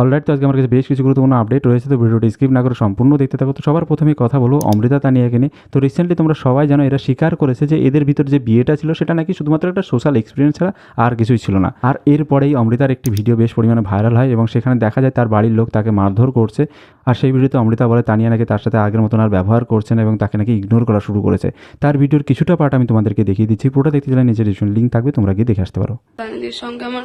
Alright তো আজকে আমার কাছে বেশ কিছু গুরুত্বপূর্ণ আপডেট রয়েছে, তো ভিডিওটি স্কিপ না করে সম্পূর্ণ দেখতে থাকো। তো সবার প্রথমে কথা বলো অমৃতা তানিয়াকে নিয়ে তো রিসেন্টলি তোমরা সবাই জানো, এরা স্বীকার করেছে যে এদের ভিতর যে বিয়েটা ছিল, সেটা নাকি শুধুমাত্র একটা সোশ্যাল এক্সপিরিয়েন্স ছাড়া আর কিছুই ছিল না। আর এরপরেই অমৃতার একটি ভিডিও বেশ পরিমাণে ভাইরাল হয় এবং সেখানে দেখা যায় তার বাড়ির লোক তাকে মারধর করছে। আর সেই ভিডিওতে অমৃতা বলে তানিয়া নাকি তার সাথে আগের মতন আর ব্যবহার করছেন এবং তাকে নাকি ইগনোর করা শুরু করেছে। তার ভিডিওর কিছুটা পার্ট আমি তোমাদেরকে দেখিয়ে দিচ্ছি, পুরোটা দেখতে চাইলে নিচে ডিসক্রিপশন লিঙ্ক থাকবে, তোমরা গিয়ে দেখে আসতে পারো। সঙ্গে আমার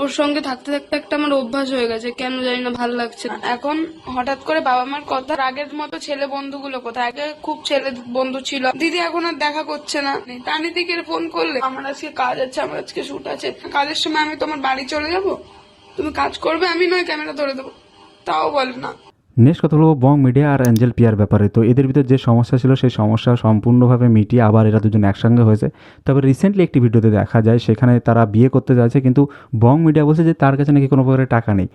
ওর সঙ্গে থাকতে থাকতে একটা আমার অভ্যাস হয়ে গেছে, কেন জানি না ভালো লাগছে। এখন হঠাৎ করে বাবা মার কথা আগের মতো ছেলে বন্ধুগুলো কোথায়? আগে খুব ছেলে বন্ধু ছিল, দিদি এখন আর দেখা করছে না। টানি দিকে ফোন করলে, আমার আজকে কাজ আছে, আমার আজকে শুট আছে, কাজের সময় আমি তোমার বাড়ি চলে যাব? তুমি কাজ করবে, আমি নয় ক্যামেরা ধরে দেবো। তাও বলে না। নেক্সট কথা বলব, বং মিডিয়া আর অ্যাঞ্জেল পিয়ার ব্যাপারে। তো এদের ভিতরে যে সমস্যা ছিল, সেই সমস্যা সম্পূর্ণভাবে মিটিয়ে আবার এরা দুজন একসঙ্গে হয়েছে। তবে রিসেন্টলি একটি ভিডিওতে দেখা যায়, সেখানে তারা বিয়ে করতে যাচ্ছে, কিন্তু বং মিডিয়া বলছে যে তার কাছে নাকি কোনো প্রকারের টাকা নেই।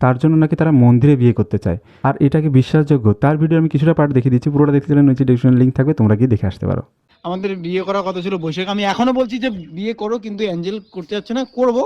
তার জন্য নাকি তারা মন্দিরে বিয়ে করতে চায়। আর এটাকে বিশ্বাসযোগ্য? তার ভিডিও আমি কিছুটা পার্ট দেখিয়ে দিচ্ছি, পুরোটা দেখতে নিচে ডিসক্রিপশন লিঙ্ক থাকবে, তোমরা গিয়ে দেখে আসতে পারো। আমাদের বিয়ে করার কথা ছিল বৈশাখ। আমি এখনও বলছি যে বিয়ে করো, কিন্তু অ্যাঞ্জেল করতে যাচ্ছে না, করব।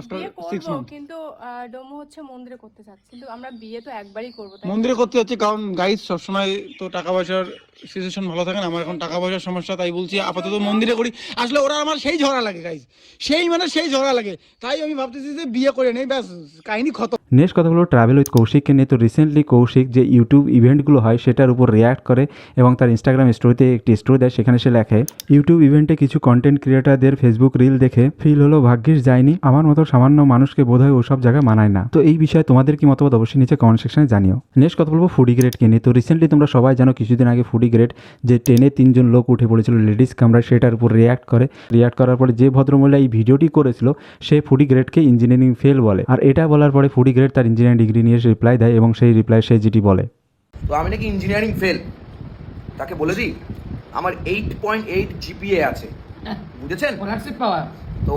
আফটার বিয়ে সিক্স করব মান্থ কিন্তু আহ, ডোমো হচ্ছে মন্দিরে করতে চাচ্ছে। কিন্তু আমরা বিয়ে তো একবারই করব তাই মন্দিরে করতে যাচ্ছি কারণ গাইজ সবসময় তো টাকা পয়সার সিচুয়েশন ভালো থাকে আমার এখন টাকা পয়সার সমস্যা, তাই বলছি আপাতত মন্দিরে করি। আসলে ওরা আমার সেই ঝরা লাগে গাইজ সেই মানে সেই ঝরা লাগে। তাই আমি ভাবতেছি যে বিয়ে করে নেই, ব্যাস, কাহিনী খতম। নেক্সট কথা হলো ট্রাভেল উইথ কৌশিককে নিয়ে। তো রিসেন্টলি কৌশিক যে ইউটিউব ইভেন্টগুলো হয়, সেটার উপর রিয়াক্ট করে এবং তার ইনস্টাগ্রাম স্টোরিতে একটি স্টোরি দেয়, সেখানে সে লেখে ইউটিউব ইভেন্টে কিছু কন্টেন্ট ক্রিয়েটারদের ফেসবুক রিল দেখে ফিল হলো ভাগ্যিস যায়নি। আমার মতো সামান্য মানুষকে বোধহয় ওসব জায়গায় মানায় না। তো এই বিষয়ে তোমাদের কি মতামত? অবশ্যই নিচে কমেন্ট সেকশনে জানিও। নেক্সট কথা বলব ফুডি গ্রেডকে নিয়ে। তো রিসেন্টলি তোমরা সবাই জানো, কিছুদিন আগে ফুডি গ্রেড যে ট্রেনে তিনজন লোক উঠে পড়েছিল লেডিস কামরায় সেটার উপর রিয়াক্ট করে। রিয়াক্ট করার পরে যে ভদ্রমহিলা এই ভিডিওটি করেছিল সে ফুডি গ্রেডকে ইঞ্জিনিয়ারিং ফেল বলে। আর এটা বলার পরে ফুডি গ্রেড তার ইঞ্জিনিয়ারিং ডিগ্রি নিয়ে রিপ্লাই দেয় এবং সেই রিপ্লাই সে যেটি বলে। তো আমি নাকি ইঞ্জিনিয়ারিং ফেল তাকে বলে দিই আমার এইট পয়েন্ট এইট জিপিএ আছে। বুঝেছেন? তো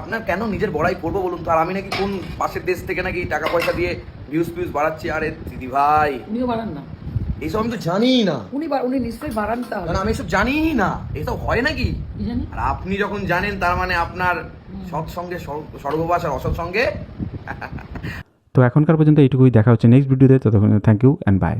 আপনার কেন নিজের বড়াই করব বলুন তো? আর আমি নাকি কোন পাশের দেশ থেকে নাকি টাকা পয়সা দিয়ে ভিউজ ফিউজ বাড়াচ্ছি? আরে দিদি ভাই। উনিও বাড়ান না। এইসব আমি তো জানিই না। উনি উনি নিশ্চয়ই বাড়ান তাহলে আমি এসব জানিই না। এসব হয় নাকি? আর আপনি যখন জানেন তার মানে আপনার সৎসঙ্গে সর্ববাস আর অসৎসঙ্গে তো এখনকার পর্যন্ত এইটুকুই দেখা হচ্ছে নেক্সট ভিডিওতে ততক্ষণ থ্যাংক ইউ অ্যান্ড বাই